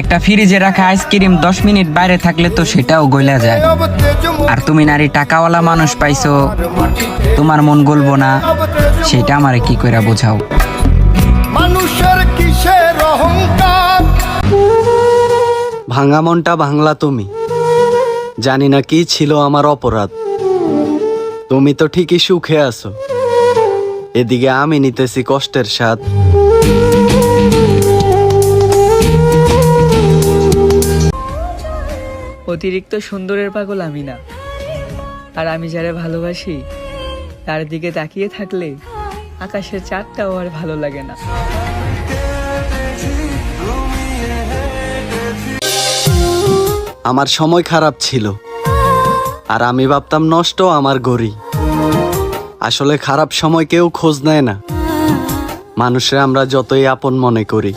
একটা ফ্রিজে রাখা আইসক্রিম দশ মিনিট বাইরে থাকলে তো সেটাও গইলা যায়। আর তুমি নারী টাকাওয়ালা মানুষ পাইছো তোমার মন গলবো না সেটা আমারে কি কইরা বোঝাও? মানুষের কিসের অহংকার? ভাঙা মনটা ভাঙলা তুমি। জানি না কি ছিল আমার অপরাধ। তুমি তো ঠিকই সুখে আছো। এদিকে আমি নিতেছি কষ্টের স্বাদ। অতিরিক্ত সুন্দরের পাগল আমি না। আর আমি যারা ভালোবাসি, তার দিকে তাকিয়ে থাকলে আকাশের চাঁদটাও আর ভালো লাগে না। আমার সময় খারাপ ছিল, আর আমি ভাবতাম নষ্ট আমার গড়ি। আসলে খারাপ সময় কেউ খোঁজ নেয় না। মানুষে আমরা যতই আপন মনে করি।